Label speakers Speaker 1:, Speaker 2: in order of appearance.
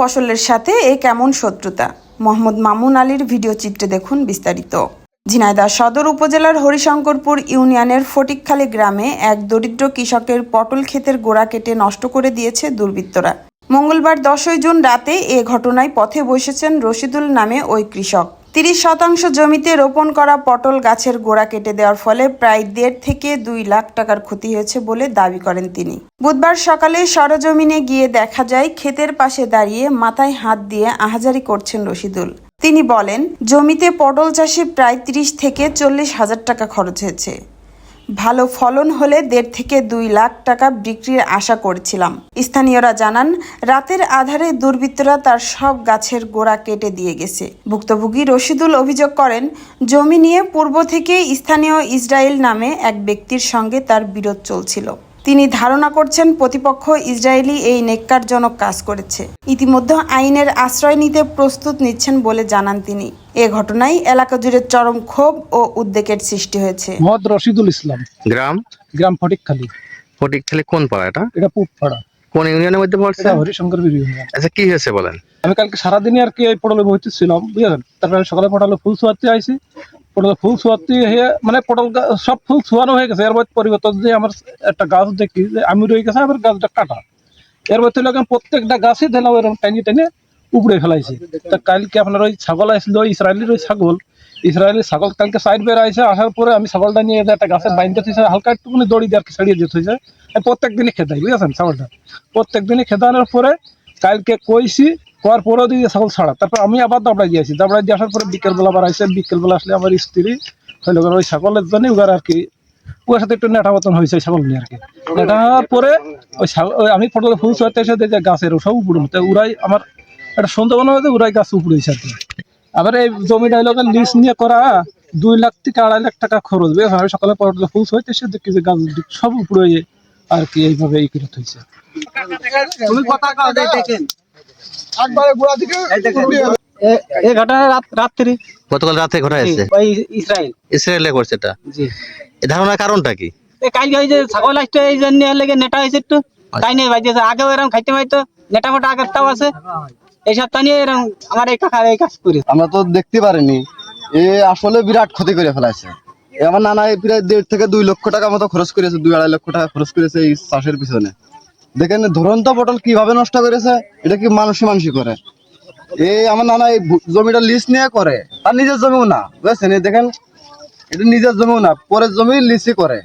Speaker 1: ফসলের সাথে এ কেমন শত্রুতা? মোহাম্মদ মামুন আলীর ভিডিও চিত্রে দেখুন বিস্তারিত। ঝিনাইদহ সদর উপজেলার হরিশঙ্করপুর ইউনিয়নের ফটিকখালী গ্রামে এক দরিদ্র কৃষকের পটল ক্ষেতের গোড়া কেটে নষ্ট করে দিয়েছে দুর্বৃত্তরা। মঙ্গলবার দশই জুন রাতে এ ঘটনায় পথে বসেছেন রশিদুল নামে ওই কৃষক। তিরিশ শতাংশ জমিতে রোপণ করা পটল গাছের গোড়া কেটে দেওয়ার ফলে প্রায় দেড় থেকে দুই লাখ টাকার ক্ষতি হয়েছে বলে দাবি করেন তিনি। বুধবার সকালে সরজমিনে গিয়ে দেখা যায়, ক্ষেতের পাশে দাঁড়িয়ে মাথায় হাত দিয়ে আহাজারি করছেন রশিদুল। তিনি বলেন, জমিতে পটল চাষে প্রায় তিরিশ থেকে চল্লিশ হাজার টাকা খরচ হয়েছে। ভালো ফলন হলে দেড় থেকে দুই লাখ টাকা বিক্রির আশা করছিলাম। স্থানীয়রা জানান, রাতের আধারে দুর্বৃত্তরা তার সব গাছের গোড়া কেটে দিয়ে গেছে। ভুক্তভোগী রশিদুল অভিযোগ করেন, জমি নিয়ে পূর্ব থেকে স্থানীয় ইসরায়েল নামে এক ব্যক্তির সঙ্গে তার বিরোধ চলছিল। তিনি ধারণা করছেন প্রতিপক্ষ ইসরায়েলি এই নেককারজনক কাজ করেছে। ইতিমধ্যে আইনের আশ্রয় নিতে প্রস্তুত নিচ্ছেন বলে জানান তিনি। এ ঘটনায় এলাকা জুড়ে চরম ক্ষোভ ও উদ্বেগের সৃষ্টি হয়েছে।
Speaker 2: মোহাম্মদ রশিদুল ইসলাম।
Speaker 3: গ্রাম?
Speaker 2: গ্রাম ফটিকখালী।
Speaker 3: ফটিকখালী কোন পাড়া এটা?
Speaker 2: এটা পুপপাড়া
Speaker 3: কোন ইউনিয়নের মধ্যে পড়ছে?
Speaker 2: হরিশঙ্কর ইউনিয়ন।
Speaker 3: আচ্ছা কি হয়েছে বলেন?
Speaker 2: আমি কালকে সারাদিনই আর কি এই পটলে বইতে ছিলাম বুঝলেন তারপরে আমি সকালে পটলে ফুল ছোয়াতে আইছি, পটলে ফুল ছোয়াতে হয়ে মানে পটল সব ফুল ছোয়ানো হয়ে গেছে। এর মধ্যে পরিবর্তন যে আমার একটা গাছ দেখি, যে আমি রয়ে গেছে আমার গাছটা কাটা। এর মধ্যে লোক প্রত্যেকটা গাছই দিলাম এরকম টেনে টেনে উপড়ে ফেলাইছে। তা কালকে আপনার ওই ছাগল আসছিল ইসরায়েলির ওই ছাগল। ইসরায়েলি ছাগল কালকে সাইড বের আইসে আসার পরে আমি ছাগলটা নিয়ে একটা গাছের বাইনতে থইছে হালকা একটুখানি দড়ি দিয়ে আর কি ছাড়িয়ে দিতে হয়েছে। প্রত্যেক দিনই খেদাই, বুঝেছেন ছাগলটা? প্রত্যেক দিনই খেদানোর পরে কালকে কইছি করার পরেও দিয়ে ছাগল ছাড়া। তারপর আমি আবার দাবড়াই দিয়েছি দাবড়াই দিয়ে আসার পরে বিকেলবেলা আবার আইসে, বিকেলবেলা আসলে আমার স্ত্রী হইল ওই ছাগলের জন্য উগার আর কি ওর সাথে একটু নেটা মতন হয়েছে ওই ছাগল নিয়ে আর কি। নেটা পরে ওই আমি ফটো ফুল ছোয়াতে এসে দেখি গাছের সব উপরে উঠতে উড়াই আমার একটা সন্দেহনা হয়েছে উড়াই গাছ উপরে হয়েছে আর কি। আবার এই জমিটা হইল লিস্ট নিয়ে করা, দুই লাখ থেকে আড়াই লাখ টাকা খরচ। আমি সকালে পটল ফুল ছোয়াতে এসে দেখি যে গাছ সব উপরে হয়ে আর কি এইভাবে এই করে হয়েছে
Speaker 4: এ- এই ঘটনা রাত রাত্রি।
Speaker 3: গতকাল রাতে ঘটা হয়েছে?
Speaker 4: ওই ইসরায়েল।
Speaker 3: ইসরায়েলে করছে এটা?
Speaker 4: জি।
Speaker 3: এই ধারণার কারণটা কি?
Speaker 4: এ কালকে ওই যে ছাগল আসতে এই জন্য লেগে নেটা হয়েছে একটু। তাই নিয়ে বাইতেছে আগেও এরকম খাইতে পাইতো নেটা মোটা আগেরটাও আছে। এই সপ্তাহ নিয়ে এরকম আমার এই কাকা এই কাজ করে।
Speaker 5: আমরা তো দেখতে পারিনি এ আসলে বিরাট ক্ষতি করে ফেলাইছে। আমার নানা প্রায় দেড় থেকে দুই লক্ষ টাকা মতো খরচ করেছে, দুই আড়াই লক্ষ টাকা খরচ করেছে এই চাষের পিছনে। দেখেন ধরন্ত পটল কীভাবে নষ্ট করেছে, এটা কি মানুষই মানুষই করে। এই আমার নানা এই জমিটা লিস্ট নিয়ে করে আর নিজের জমিও না, বুঝেছেন? দেখেন, এটা নিজের জমিও না, পরের জমি লিসি করে।